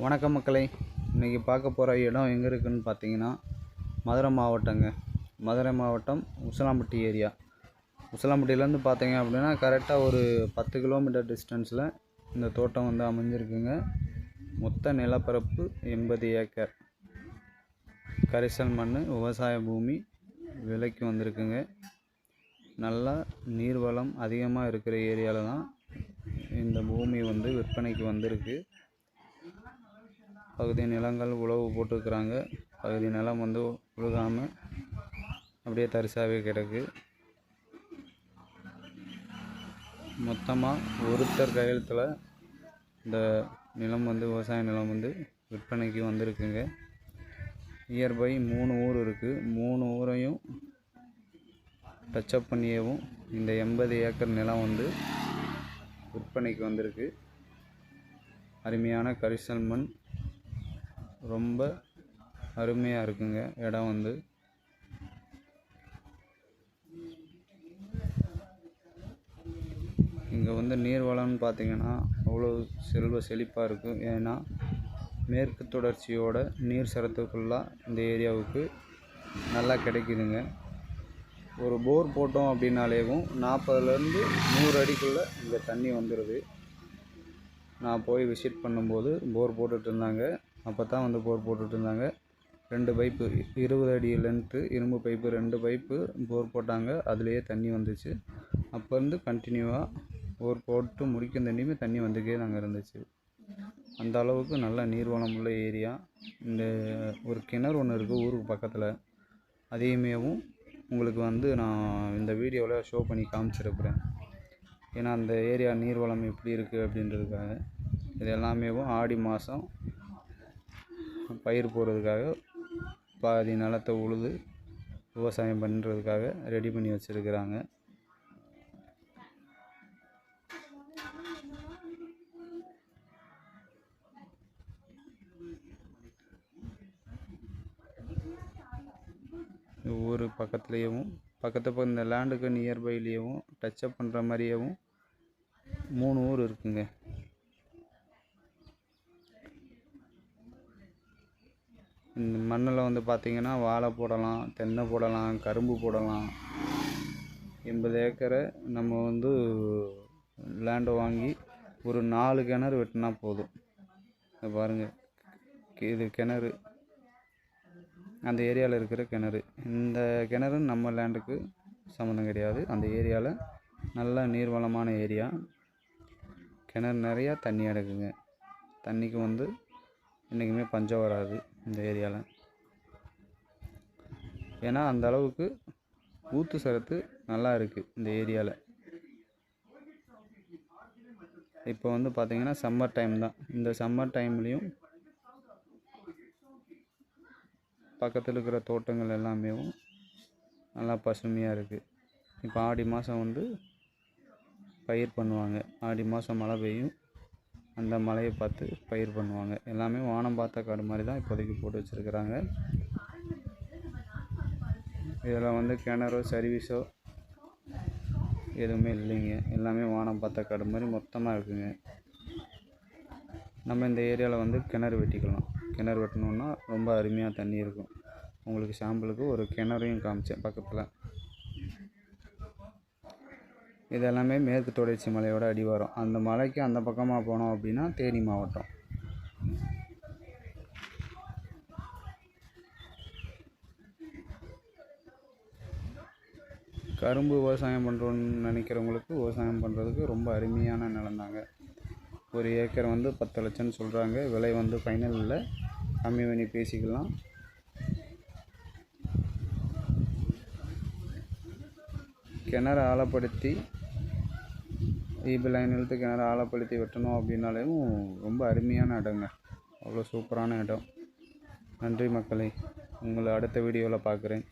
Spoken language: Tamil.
வணக்கம் மக்களை. இன்றைக்கி பார்க்க போகிற இடம் எங்கே இருக்குதுன்னு பார்த்தீங்கன்னா மதுரை மாவட்டங்க. மதுரை மாவட்டம் உசிலாம்பட்டி ஏரியா. உசிலாம்பட்டியிலேருந்து பார்த்தீங்க அப்படின்னா கரெக்டாக ஒரு பத்து கிலோமீட்டர் டிஸ்டன்ஸில் இந்த தோட்டம் வந்து அமைஞ்சிருக்குங்க. மொத்த நிலப்பரப்பு எண்பது ஏக்கர். கரிசல் மண் விவசாய பூமி விலைக்கு வந்திருக்குங்க. நல்லா நீர்வளம் அதிகமாக இருக்கிற ஏரியாவில் தான் இந்த பூமி வந்து விற்பனைக்கு வந்திருக்கு. பகுதி நிலங்கள் உழவு போட்டுருக்குறாங்க. பகுதி நிலம் வந்து உழுகாமல் அப்படியே தரிசாகவே கிடக்கு. மொத்தமாக ஒருத்தர் கையெழுத்தில் இந்த நிலம் வந்து விவசாய நிலம் வந்து விற்பனைக்கு வந்திருக்குங்க. நியர்பை மூணு ஊர் இருக்குது மூணு ஊரையும் டச்சப் பண்ணியவும் இந்த எண்பது ஏக்கர் நிலம் வந்து விற்பனைக்கு வந்திருக்கு. அருமையான கரிசல் மண் ரொம்ப அருமையாக இருக்குங்க. இடம் வந்து. இங்கே வந்து நீர் வளம்னு பார்த்தீங்கன்னா அவ்வளோ செல்வ செழிப்பாக இருக்கும் ஏன்னா மேற்கு தொடர்ச்சியோட நீர் சரத்துக்குள்ளாக இந்த ஏரியாவுக்கு நல்லா கிடைக்குதுங்க. ஒரு போர் போட்டோம் அப்படின்னாலேவும் நாற்பதுலேருந்து நூறு அடிக்குள்ளே இங்கே தண்ணி வந்துடுது நான் போய் விசிட் பண்ணும்போது போர் போட்டுட்ருந்தாங்க அப்போ தான் வந்து போர் போட்டுட்ருந்தாங்க ரெண்டு பைப்பு இருபது அடி லென்த்து இரும்பு பைப்பு ரெண்டு பைப்பு போர் போட்டாங்க. அதுலேயே தண்ணி வந்துச்சு. அப்போ இருந்து கண்டினியூவாக போர் போட்டு முடிக்கும் தண்ணியுமே தண்ணி வந்துக்கே நாங்கள் இருந்துச்சு. அந்த அளவுக்கு நல்ல நீர்வளம் உள்ள ஏரியா. இந்த ஒரு கிணறு ஒன்று இருக்குது ஊருக்கு பக்கத்தில். அதையுமேவும் உங்களுக்கு வந்து நான் இந்த வீடியோவில் ஷோ பண்ணி காமிச்சிருக்கிறேன். ஏன்னா அந்த ஏரியா நீர்வளம் எப்படி இருக்குது அப்படின்றதுக்காக. இது எல்லாமேவும் ஆடி மாதம் பயிர் போடுறதுக்காக பாதி நிலத்தை உழுது விவசாயம் பண்ணுறதுக்காக ரெடி பண்ணி வச்சுருக்கிறாங்க. ஊர் பக்கத்துலேயும் பக்கத்து பக்கம் இந்த லேண்டுக்கு நியர்பைலேயும் டச்சப் பண்ணுற மாதிரியேவும் மூணு ஊர் இருக்குங்க. இந்த மண்ணில் வந்து பார்த்திங்கன்னா வாழை போடலாம் தென்னை போடலாம் கரும்பு போடலாம். எண்பது ஏக்கரை நம்ம வந்து லேண்டை வாங்கி ஒரு நாலு கிணறு வெட்டினா போதும். இதை பாருங்கள் இது கிணறு. அந்த ஏரியாவில் இருக்கிற கிணறு. இந்த கிணறு நம்ம லேண்டுக்கு சம்மந்தம் கிடையாது. அந்த ஏரியாவில் நல்ல நீர்வளமான ஏரியா. கிணறு நிறையா தண்ணி எடுக்குங்க. தண்ணிக்கு வந்து என்றைக்குமே பஞ்சம் வராது இந்த ஏரியாவில் ஏன்னா அந்த அளவுக்கு ஊத்து சரத்து நல்லா இருக்குது இந்த ஏரியாவில் இப்போ வந்து பார்த்திங்கன்னா சம்மர் டைம் தான். இந்த சம்மர் டைம்லேயும் பக்கத்தில் இருக்கிற தோட்டங்கள் எல்லாமே நல்லா பசுமையாக இருக்குது இப்போ ஆடி மாதம் வந்து பயிர் பண்ணுவாங்க. ஆடி மாதம் மழை பெய்யும். அந்த மலையை பார்த்து பயிர் பண்ணுவாங்க. எல்லாமே வானம் பார்த்த காடு மாதிரி தான் இப்போதைக்கு போட்டு வச்சுருக்குறாங்க. இதில் வந்து கிணறோ சர்வீஸோ எதுவுமே இல்லைங்க. எல்லாமே வானம் பார்த்த காடு மாதிரி மொத்தமாக இருக்குங்க. நம்ம இந்த ஏரியாவில் வந்து கிணறு வெட்டிக்கலாம். கிணறு வெட்டினோன்னா ரொம்ப அருமையாக தண்ணி இருக்கும். உங்களுக்கு சாம்பிளுக்கு ஒரு கிணறையும் காமிச்சேன் பக்கத்தில். இது எல்லாமே மேற்கு தொடர்ச்சி மலையோட அடிவாரம் அந்த மலைக்கு அந்த பக்கமாக போனோம் அப்படின்னா தேனி மாவட்டம். கரும்பு விவசாயம் பண்ணுறோன்னு நினைக்கிறவங்களுக்கு விவசாயம் பண்ணுறதுக்கு ரொம்ப அருமையான நிலந்தாங்க ஒரு ஏக்கர் வந்து பத்து லட்சம்னு சொல்கிறாங்க விலை வந்து ஃபைனல் இல்லை கம்மி பண்ணி பேசிக்கலாம். கிணறு ஆழப்படுத்தி ஈபி லைன் இழுத்து கிணறு ஆழப்படுத்தி வெட்டணும் அப்படின்னாலேயும் ரொம்ப அருமையான இடங்க. அவ்வளோ சூப்பரான இடம். நன்றி மக்களே. உங்களை அடுத்த வீடியோவில் பார்க்குறேன்